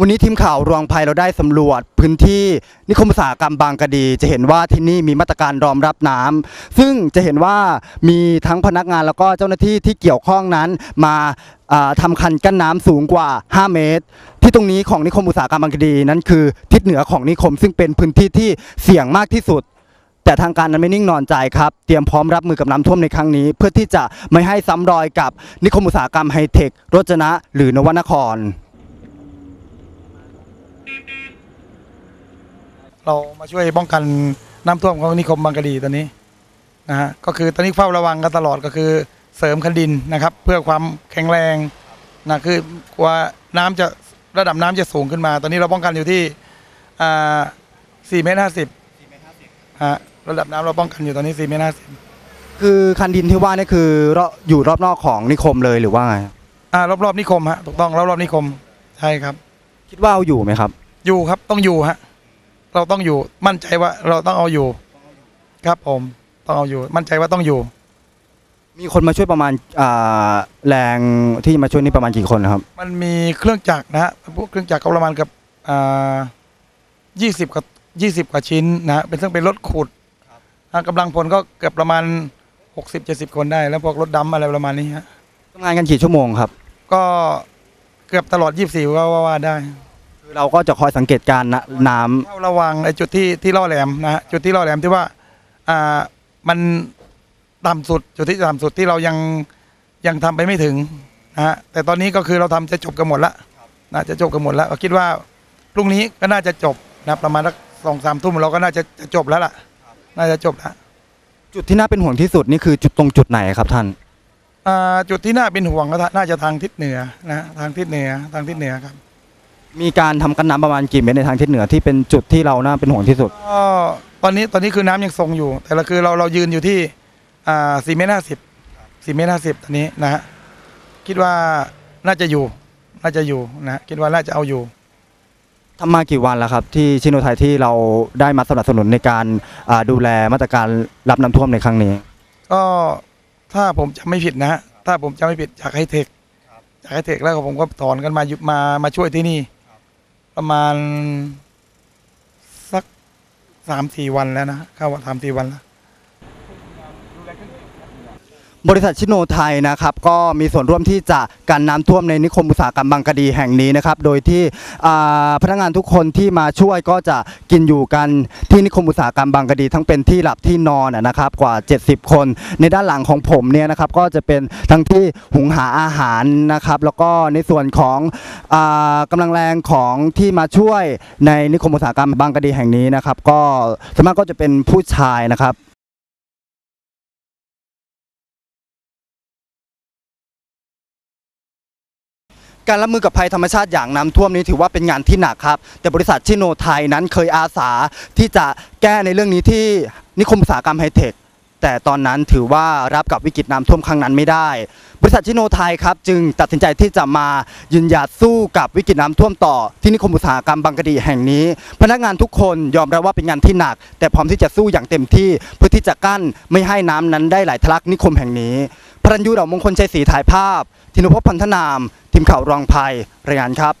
วันนี้ทีมข่าวรวงภัยเราได้สำรวจพื้นที่นิคมอุตสาหกรรมบางกะดี จะเห็นว่าที่นี่มีมาตรการรองรับน้ำซึ่งจะเห็นว่ามีทั้งพนักงานแล้วก็เจ้าหน้าที่ที่เกี่ยวข้องนั้นมาอ่าทำคันกั้นน้ำสูงกว่า 5 เมตร ที่ตรงนี้ของนิคมอุตสาหกรรมบางกะดีนั้นคือทิศเหนือของนิคมซึ่งเป็นพื้นที่ที่เสี่ยงมากที่สุดแต่ทางการนั้นไม่นิ่งนอนใจครับ เตรียมพร้อมรับมือกับน้ำท่วมในครั้งนี้ เพื่อที่จะไม่ให้ซ้ำรอยกับนิคมอุตสาหกรรมไฮเทครจนะ หรือนวนคร เรามาช่วยป้องกันน้ำท่วมของนิคมบางกะดีตอนนี้นะฮะก็คือตอนนี้เฝ้าระวังกันตลอดก็คือเสริมคันดินนะครับ เพื่อความแข็งแรงนะคือกลัวน้ำจะระดับน้ำจะสูงขึ้นมา ตอนนี้เราป้องกันอยู่ที่อ่า4เมตร50ฮะระดับน้ำเราป้องกันอยู่ตอนนี้4เมตร50คือคันดินที่ว่านี่คือรอบอยู่รอบนอกของนิคมเลยหรือว่าไงอ่ารอบๆนิคมฮะถูกต้องรอบๆนิคมใช่ครับ คิดว่าเอาอยู่ไหมครับ อยู่ครับต้องอยู่ฮะ เราต้องอยู่ มั่นใจว่าเราต้องเอาอยู่ ครับผม ต้องเอาอยู่ มั่นใจว่าต้องอยู่ มีคนมาช่วยประมาณอ่าแรงที่มาช่วยนี่ประมาณกี่คนนะครับ มันมีเครื่องจักรนะฮะพวกเครื่องจักรก็ประมาณกับอ่ายี่สิบกับยี่สิบกว่าชิ้นนะฮะเป็นซึ่งเป็นรถขุดอ่ากำลังพลก็เกือบประมาณหกสิบเจ็ดสิบคนได้ แล้วพวกรถดำอะไรประมาณนี้ฮะทำงานกันกี่ชั่วโมงครับ ก็เกือบตลอดยี่สี่ก็ว่าว่าได้ คือเราก็จะคอยสังเกตการณ์นะน้ำ เฝ้าระวังไอ้จุดที่ที่ล่อแหลมนะฮะจุดที่ล่อแหลมที่ว่าอ่ามันต่ำสุดจุดที่ต่ำสุดที่เรายังยังทำไปไม่ถึงนะฮะแต่ตอนนี้ก็คือเราทำจะจบกันหมดละนะจะจบกันหมดแล้วก็คิดว่าพรุ่งนี้ก็น่าจะจบนะประมาณสักสองสามทุ่มเราก็น่าจะจะจบแล้วล่ะ น่าจะจบแล้วจุดที่น่าเป็นห่วงที่สุดนี่คือจุดตรงจุดไหนครับท่าน อ่าจุดที่น่าเป็นห่วงก็น่าจะทางทิศเหนือนะฮะทางทิศเหนือทางทิศเหนือครับ มีการทำกันน้ำประมาณกี่เมตรในทางทิศเหนือที่เป็นจุดที่เราน่าเป็นห่วงที่สุด ก็ตอนนี้ตอนนี้คือน้ำยังทรงอยู่ แต่ละคือเราเรายืนอยู่ที่อ่าสี่เมตรห้าสิบสี่เมตรห้าสิบตอนนี้นะฮะคิดว่าน่าจะอยู่น่าจะอยู่นะฮะคิดว่าน่าจะเอาอยู่ ทำมากี่วันแล้วครับ ที่ชิโนไทยที่เราได้มาสนับสนุนในการอ่าดูแลมาตรการรับน้ำท่วมในครั้งนี้ ก็ถ้าผมจำไม่ผิดนะฮะถ้าผมจำไม่ผิดจากไฮเทคจากไฮเทคแล้วก็ผมก็ถอนกันมายุมามาช่วยที่นี่ ประมาณ สักสามสี่วันแล้วนะเข้าวสามสี่วันแล้ว บริษัทชิโนไทยนะครับก็มีส่วนร่วมที่จะกันน้ำท่วมในนิคมอุตสาหกรรมบางกะดีแห่งนี้นะครับโดยที่พนักงานทุกคนที่มาช่วยก็จะกินอยู่กันที่นิคมอุตสาหกรรมบางกะดี ทั้งเป็นที่หลับที่นอนนะครับกว่า 70 คน ในด้านหลังของผมเนี่ยนะครับก็จะเป็นทั้งที่หุงหาอาหารนะครับแล้วก็ในส่วนของอากำลังแรงของที่มาช่วยในนิคมอุตสาหกรรมบางกะดีแห่งนี้นะครับก็ส่วนมากก็จะเป็นผู้ชายนะครับ การรับมือกับภัยธรรมชาติอย่างน้ำท่วมนี้ถือว่าเป็นงานที่หนักครับ แต่บริษัทชิโนไทยนั้นเคยอาสาที่จะแก้ในเรื่องนี้ที่นิคมอุตสาหกรรมไฮเทค แต่ตอนนั้นถือว่ารับกับวิกฤตน้ำท่วมครั้งนั้นไม่ได้ บริษัทชิโนไทยครับจึงตัดสินใจที่จะมายืนหยัดสู้กับวิกฤตน้ำท่วมต่อ ที่นิคมอุตสาหกรรมบางกะดีแห่งนี้ พนักงานทุกคนยอมรับว่าเป็นงานที่หนัก แต่พร้อมที่จะสู้อย่างเต็มที่เพื่อที่จะกั้นไม่ให้น้ำนั้นได้ไหลทะลักนิคมแห่งนี้พรัญยูเหล่ามงคลชัยศรีถ่ายภาพ ธินุพพพันธนาม ทีมข่าวรองภัยรายงานครับ